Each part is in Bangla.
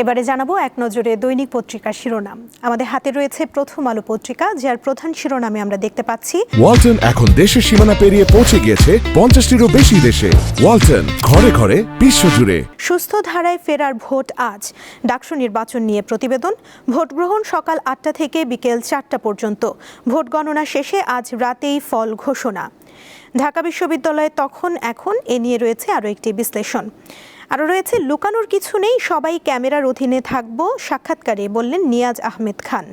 এবারে জানাব এক নজরে দৈনিক পত্রিকার শিরোনাম। আমাদের হাতে রয়েছে প্রথম আলো পত্রিকা যার প্রধান শিরোনামে আমরা দেখতে পাচ্ছি। ওয়ালটন এখন দেশের সীমানা পেরিয়ে পৌঁছে গিয়েছে পঞ্চাশটিরও বেশি দেশে। ওয়ালটন ঘরে ঘরে বিশ্বজুড়ে। সুস্থ ধারায় ফেরার ভোট আজ। ডাকসু নির্বাচন নিয়ে প্রতিবেদন। ভোট গ্রহণ সকাল আটটা থেকে বিকেল চারটা পর্যন্ত। ভোট গণনা শেষে আজ রাতেই ফল ঘোষণা। ঢাকা বিশ্ববিদ্যালয়ে তখন এখন এ নিয়ে রয়েছে আরও একটি বিশ্লেষণ। আরও রয়েছে, লুকানোর কিছু নেই, সবাই ক্যামেরার অধীনে থাকব, সাক্ষাৎকারে বললেন নিয়াজ আহমেদ খান।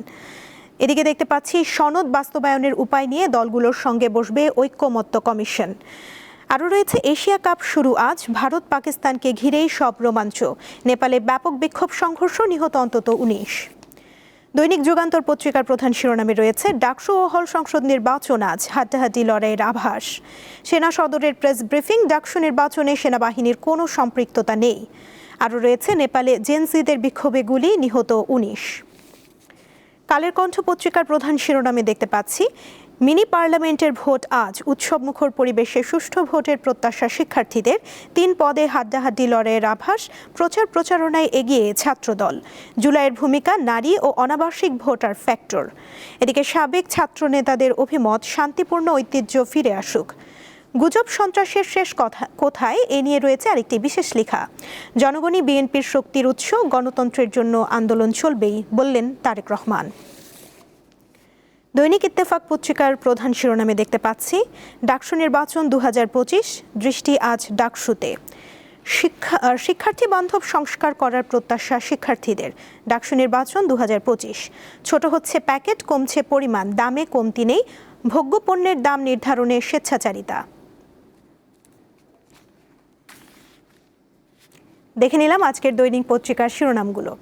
এদিকে দেখতে পাচ্ছি, সনদ বাস্তবায়নের উপায় নিয়ে দলগুলোর সঙ্গে বসবে ঐক্যমত্য কমিশন। আরও রয়েছে, এশিয়া কাপ শুরু আজ, ভারত পাকিস্তানকে ঘিরেই সব রোমাঞ্চ। নেপালে ব্যাপক বিক্ষোভ, সংঘর্ষ, নিহত অন্তত উনিশ। দৈনিক যুগান্তর পত্রিকার প্রধান শিরোনামে রয়েছে, ডাকসু ও হল সংসদ নির্বাচন আজ হাড্ডাহাড্ডি লড়াইয়ের আভাস। সেনা সদরের প্রেস ব্রিফিং, ডাকসু নির্বাচনে সেনাবাহিনীর কোনো সম্পৃক্ততা নেই। আরও রয়েছে, নেপালে জেনসিদের বিক্ষোভে গুলি, নিহত উনিশ। কালের কণ্ঠ পত্রিকার প্রধান শিরোনামে দেখতে পাচ্ছি। মিনি পার্লামেন্টের ভোট আজ। উৎসবমুখর পরিবেশে সুষ্ঠু ভোটের প্রত্যাশা শিক্ষার্থীদের। তিন পদে হাড্ডাহাড্ডি লড়াইয়ের আভাস প্রচার প্রচারণায় এগিয়ে ছাত্রদল। জুলাইয়ের ভূমিকা নারী ও অনাবাসিক ভোটার ফ্যাক্টর। এদিকে সাবেক ছাত্র নেতাদের অভিমত শান্তিপূর্ণ ঐতিহ্য ফিরে আসুক। গুজব সন্ত্রাসের শেষ কথা কোথায়? এ নিয়ে রয়েছে আরেকটি বিশেষ লেখা। জনগণই বিএনপির শক্তির উৎস, গণতন্ত্রের জন্য আন্দোলন চলবেই, বললেন তারেক রহমান। দৈনিক ইত্তেফাক পত্রিকার প্রধান শিরোনামে দেখতে পাচ্ছি, ডাকসু নির্বাচন দু হাজার পঁচিশ, দৃষ্টি আজ ডাকসুতে। শিক্ষা শিক্ষার্থী বান্ধব সংস্কার করার প্রত্যাশা শিক্ষার্থীদের, ডাকসু নির্বাচন দু হাজার পঁচিশ। ছোট হচ্ছে প্যাকেট, কমছে পরিমাণ, দামে কমতি নেই, ভোগ্যপণ্যের দাম নির্ধারণে স্বেচ্ছাচারিতা। দেখে নিলাম আজকের দৈনিক পত্রিকার শিরোনামগুলো।